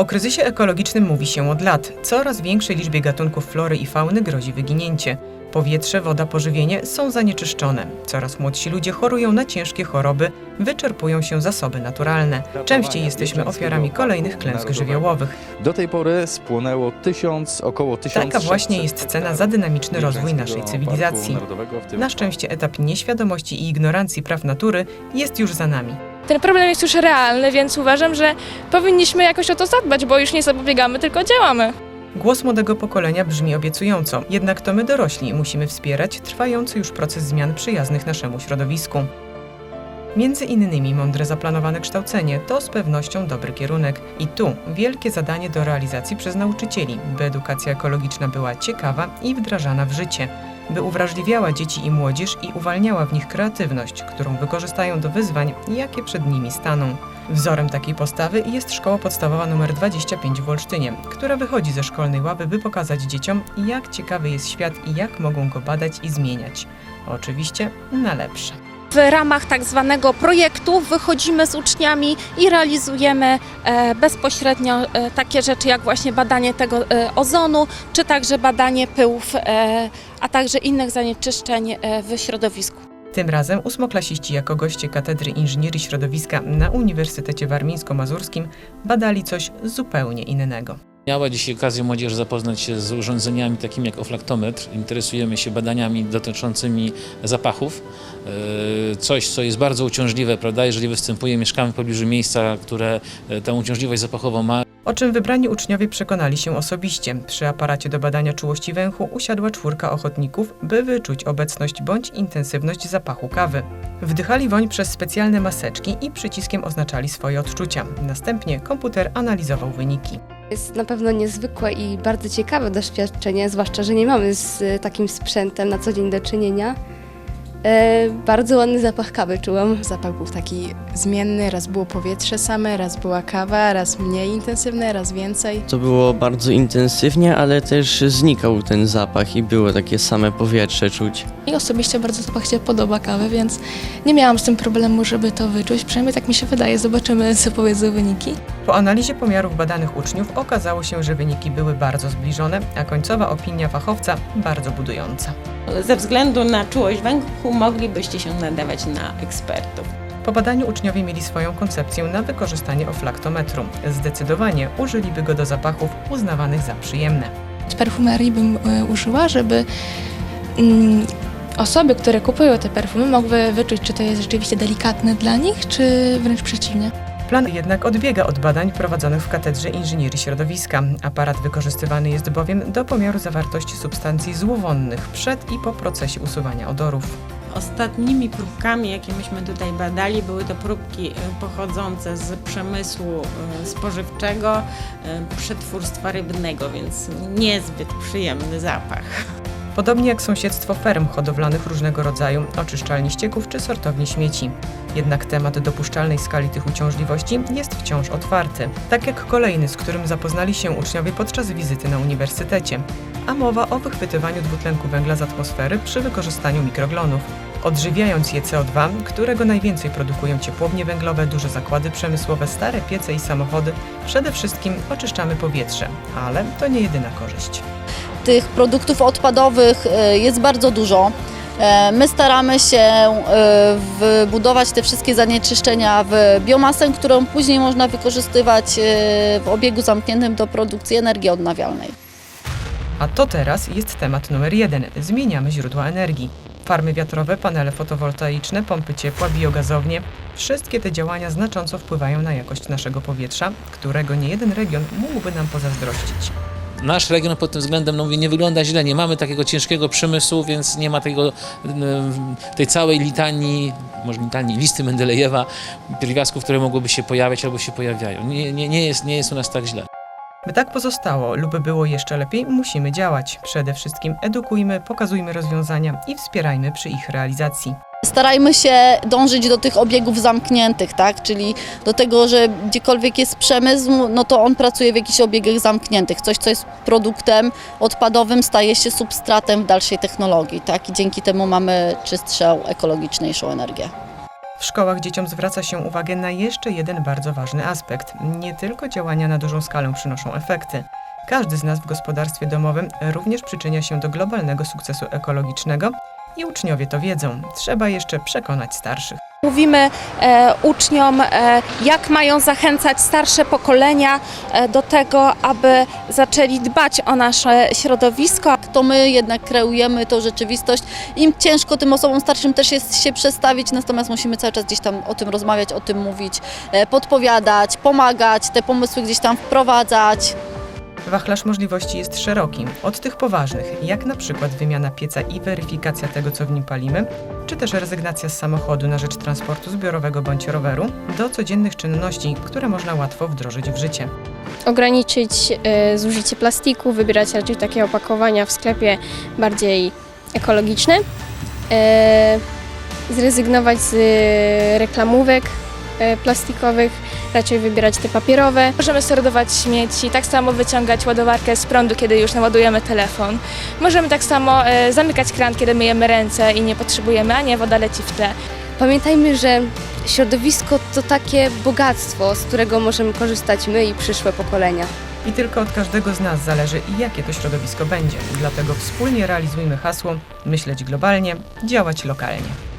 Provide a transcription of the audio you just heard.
O kryzysie ekologicznym mówi się od lat. Coraz większej liczbie gatunków flory i fauny grozi wyginięcie. Powietrze, woda, pożywienie są zanieczyszczone. Coraz młodsi ludzie chorują na ciężkie choroby, wyczerpują się zasoby naturalne. Częściej jesteśmy ofiarami kolejnych klęsk żywiołowych. Do tej pory spłonęło tysiąc, około tysiąc. Taka właśnie jest cena za dynamiczny rozwój naszej cywilizacji. Na szczęście etap nieświadomości i ignorancji praw natury jest już za nami. Ten problem jest już realny, więc uważam, że powinniśmy jakoś o to zadbać, bo już nie zapobiegamy, tylko działamy. Głos młodego pokolenia brzmi obiecująco, jednak to my dorośli musimy wspierać trwający już proces zmian przyjaznych naszemu środowisku. Między innymi mądre zaplanowane kształcenie to z pewnością dobry kierunek. I tu wielkie zadanie do realizacji przez nauczycieli, by edukacja ekologiczna była ciekawa i wdrażana w życie, by uwrażliwiała dzieci i młodzież i uwalniała w nich kreatywność, którą wykorzystają do wyzwań, jakie przed nimi staną. Wzorem takiej postawy jest szkoła podstawowa nr 25 w Olsztynie, która wychodzi ze szkolnej ławy, by pokazać dzieciom, jak ciekawy jest świat i jak mogą go badać i zmieniać. Oczywiście na lepsze. W ramach tak zwanego projektu wychodzimy z uczniami i realizujemy e, bezpośrednio e, takie rzeczy jak właśnie badanie tego e, ozonu, czy także badanie pyłów, a także innych zanieczyszczeń w środowisku. Tym razem ósmoklasiści jako goście Katedry Inżynierii Środowiska na Uniwersytecie Warmińsko-Mazurskim badali coś zupełnie innego. Miała dzisiaj okazję młodzież zapoznać się z urządzeniami takimi jak oflaktometr. Interesujemy się badaniami dotyczącymi zapachów. Yy, Coś, co jest bardzo uciążliwe, prawda? Jeżeli występuje, mieszkamy w pobliżu miejsca, które e, tę uciążliwość zapachową ma. O czym wybrani uczniowie przekonali się osobiście. Przy aparacie do badania czułości węchu usiadła czwórka ochotników, by wyczuć obecność bądź intensywność zapachu kawy. Wdychali woń przez specjalne maseczki i przyciskiem oznaczali swoje odczucia. Następnie komputer analizował wyniki. Jest na pewno niezwykłe i bardzo ciekawe doświadczenie, zwłaszcza, że nie mamy z takim sprzętem na co dzień do czynienia. E, bardzo ładny zapach kawy czułam. Zapach był taki zmienny, raz było powietrze same, raz była kawa, raz mniej intensywne, raz więcej. To było bardzo intensywnie, ale też znikał ten zapach i było takie same powietrze czuć. I osobiście bardzo zapach się podoba kawy, więc nie miałam z tym problemu, żeby to wyczuć. Przynajmniej tak mi się wydaje. Zobaczymy, co powiedzą wyniki. Po analizie pomiarów badanych uczniów okazało się, że wyniki były bardzo zbliżone, a końcowa opinia fachowca bardzo budująca. Ze względu na czułość węchu moglibyście się nadawać na ekspertów. Po badaniu uczniowie mieli swoją koncepcję na wykorzystanie oflaktometru. Zdecydowanie użyliby go do zapachów uznawanych za przyjemne. Perfumerii bym e, użyła, żeby mm, osoby, które kupują te perfumy, mogły wyczuć, czy to jest rzeczywiście delikatne dla nich, czy wręcz przeciwnie. Plan jednak odbiega od badań prowadzonych w Katedrze Inżynierii Środowiska. Aparat wykorzystywany jest bowiem do pomiaru zawartości substancji złowonnych przed i po procesie usuwania odorów. Ostatnimi próbkami, jakie myśmy tutaj badali, były to próbki e, pochodzące z przemysłu e, spożywczego, e, przetwórstwa rybnego, więc niezbyt przyjemny zapach. Podobnie jak sąsiedztwo ferm hodowlanych różnego rodzaju, oczyszczalni ścieków czy sortowni śmieci. Jednak temat dopuszczalnej skali tych uciążliwości jest wciąż otwarty, tak jak kolejny, z którym zapoznali się uczniowie podczas wizyty na uniwersytecie. A mowa o wychwytywaniu dwutlenku węgla z atmosfery przy wykorzystaniu mikroglonów. Odżywiając je CO2, którego najwięcej produkują ciepłownie węglowe, duże zakłady przemysłowe, stare piece i samochody, przede wszystkim oczyszczamy powietrze, ale to nie jedyna korzyść. Tych produktów odpadowych e, jest bardzo dużo. E, My staramy się e, wbudować te wszystkie zanieczyszczenia w biomasę, którą później można wykorzystywać w obiegu zamkniętym do produkcji energii odnawialnej. A to teraz jest temat numer jeden. Zmieniamy źródła energii. Farmy wiatrowe, panele fotowoltaiczne, pompy ciepła, biogazownie. Wszystkie te działania znacząco wpływają na jakość naszego powietrza, którego nie jeden region mógłby nam pozazdrościć. Nasz region pod tym względem no mówię, nie wygląda źle. Nie mamy takiego ciężkiego przemysłu, więc nie ma tego, tej całej litanii, może litanii, listy Mendelejewa, pierwiastków, które mogłyby się pojawiać albo się pojawiają. Nie, nie, nie, jest, nie jest u nas tak źle. By tak pozostało lub było jeszcze lepiej, musimy działać. Przede wszystkim edukujmy, pokazujmy rozwiązania i wspierajmy przy ich realizacji. Starajmy się dążyć do tych obiegów zamkniętych, tak? czyli do tego, że gdziekolwiek jest przemysł, no to on pracuje w jakichś obiegach zamkniętych. Coś, co jest produktem odpadowym, staje się substratem w dalszej technologii tak? i dzięki temu mamy czystszą, ekologiczniejszą energię. W szkołach dzieciom zwraca się uwagę na jeszcze jeden bardzo ważny aspekt. Nie tylko działania na dużą skalę przynoszą efekty. Każdy z nas w gospodarstwie domowym również przyczynia się do globalnego sukcesu ekologicznego i uczniowie to wiedzą. Trzeba jeszcze przekonać starszych. Mówimy e, uczniom, e, jak mają zachęcać starsze pokolenia e, do tego, aby zaczęli dbać o nasze środowisko. To my jednak kreujemy tą rzeczywistość. Im ciężko tym osobom starszym też jest się przestawić, natomiast musimy cały czas gdzieś tam o tym rozmawiać, o tym mówić, podpowiadać, pomagać, te pomysły gdzieś tam wprowadzać. Wachlarz możliwości jest szeroki, od tych poważnych, jak na przykład wymiana pieca i weryfikacja tego, co w nim palimy, czy też rezygnacja z samochodu na rzecz transportu zbiorowego bądź roweru, do codziennych czynności, które można łatwo wdrożyć w życie. Ograniczyć e, zużycie plastiku, wybierać raczej takie opakowania w sklepie bardziej ekologiczne. E, zrezygnować z e, reklamówek plastikowych, raczej wybierać te papierowe. Możemy sortować śmieci, tak samo wyciągać ładowarkę z prądu, kiedy już naładujemy telefon. Możemy tak samo e, zamykać kran, kiedy myjemy ręce i nie potrzebujemy, a nie woda leci w tle. Pamiętajmy, że środowisko to takie bogactwo, z którego możemy korzystać my i przyszłe pokolenia. I tylko od każdego z nas zależy, jakie to środowisko będzie. Dlatego wspólnie realizujmy hasło myśleć globalnie, działać lokalnie.